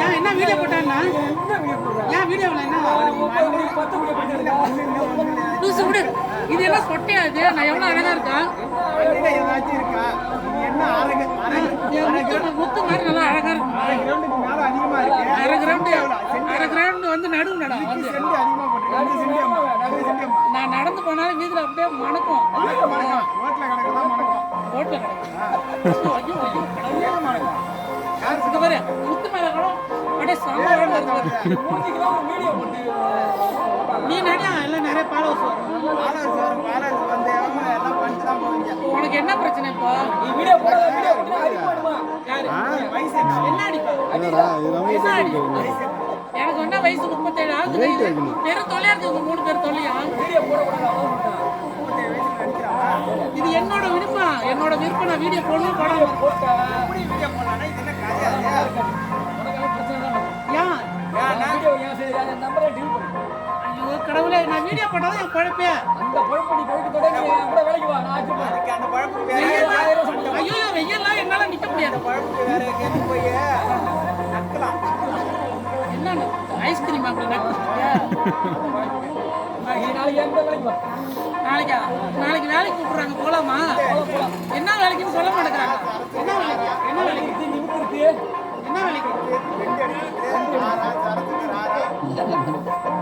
ஏன் என்ன video போட்டான்னா video ஏன் வீடியோவில் என்ன லூசு விடு இது எல்லாம் சொட்டையா இது நான் எவ்வளோ அழகா இருக்கேன் வண்டியில ஏதாச்சும் இருக்கா? என்ன அழகு? அழகு. முத்து மாதிரி நல்லா அழகா இருக்கும் அரை கிரவுண்டு அரை கிரவுண்டு வந்து நடுவு நடம் வந்து ரெண்டு நான் நடந்து போனாலும் வீதியில் அப்படியே மணக்கும் உனக்கு என்ன பிரச்சனை இப்போ நீ வீடியோ எனக்கு என்ன வயசு முப்பத்தேழு ஆகுது இது பெரும் தொல்லையா இருக்கு உங்க மூணு பேர் தொல்லையா? இது என்னோட என்னோட நான் வீடியோ போடணும் படம் எப்படி வீடியோ போடலாம்னா, இது என்ன கடவுளே நான் வீடியோ போட்டாதான் என் குழப்பே. அந்த குழப்படி குழப்பி தொடங்கி என் கூட வேலைக்கு வா நான் அந்த பழப்பு ஐயோ வெயில்லாம் என்னால நிக்க முடியாது. பழப்பு வேற எங்கேயாவது போய் நக்கலாம். என்ன ஐஸ்கிரீம் அப்படி? நீ நாளைக்கு வேலைக்கு வா? நாளைக்கா? நாளைக்கு வேலைக்கு கூப்பிடுறாங்க போலாமா? Oh,